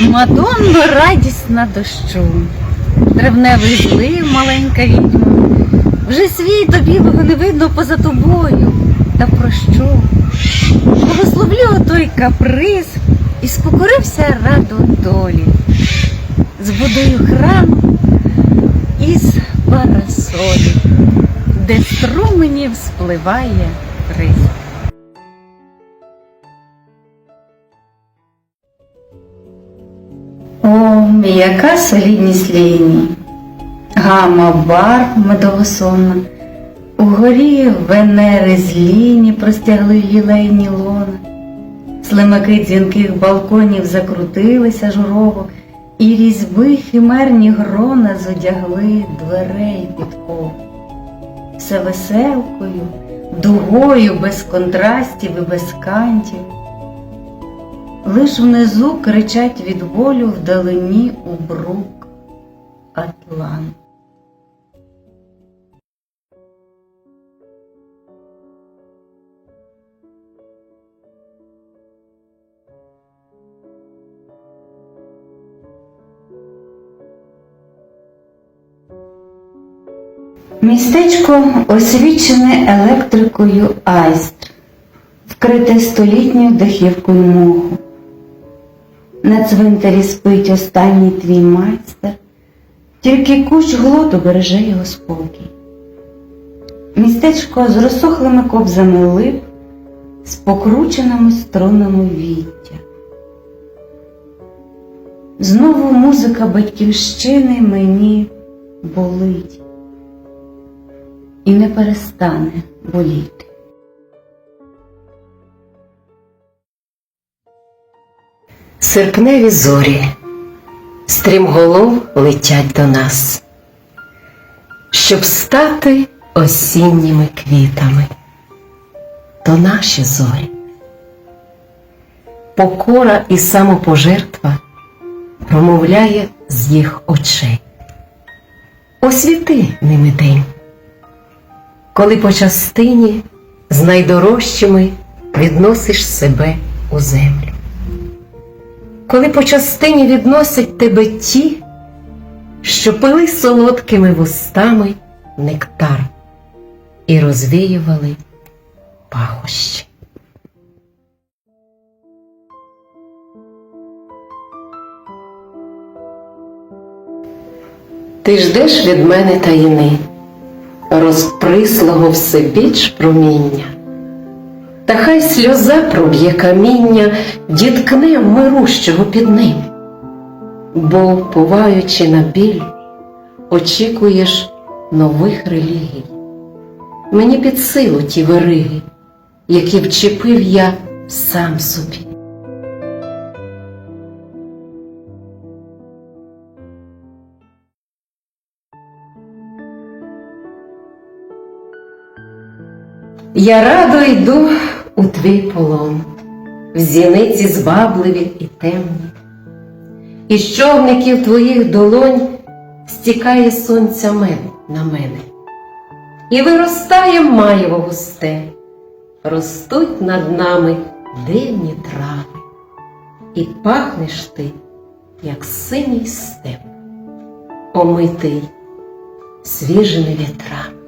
Мадонно радісна дощу, Травневий злив маленька відьма, вже світу білого не видно поза тобою. Та про що? Благословлю той каприз і скукорився радо долі. Збудую храм із парасолі, де струменів спливає риз. О, яка солідність лінії, гама бар медовосонна, угорі венери зліні простягли лілейні лона, слимаки дзвінких балконів закрутилися журово, і різьби химерні грона зодягли дверей підков. Все веселкою, дугою без контрастів і без кантів. Лиш внизу кричать від болю вдалині у брук Атлант. Містечко освічене електрикою айстр, вкрите столітньою дахівкою моху. На цвинтарі спить останній твій майстер, тільки кущ глоту береже його спокій. Містечко з розсохлими кобзами лип, з покрученими струнами віття. Знову музика батьківщини мені болить і не перестане боліти. Серпневі зорі, стрімголов летять до нас, щоб стати осінніми квітами, то наші зорі. Покора і самопожертва промовляє з їх очей. Освіти ними день, коли по частині з найдорожчими відносиш себе у землю коли по частині відносять тебе ті, що пили солодкими вустами нектар і розвіювали пахощі. Ти ждеш від мене таїни, розприслого всебіч проміння. Та хай сльоза проб'є каміння, діткне мирущого під ним. Бо, поваючи на біль, очікуєш нових релігій. Мені під силу ті вириги, які вчепив я сам собі. Я радо йду у твій полон, в зіниці звабливі і темні, і з човників твоїх долонь стікає сонця мед на мене, і виростає маєво густе, ростуть над нами дивні трави, і пахнеш ти, як синій степ, омитий свіжими вітрами.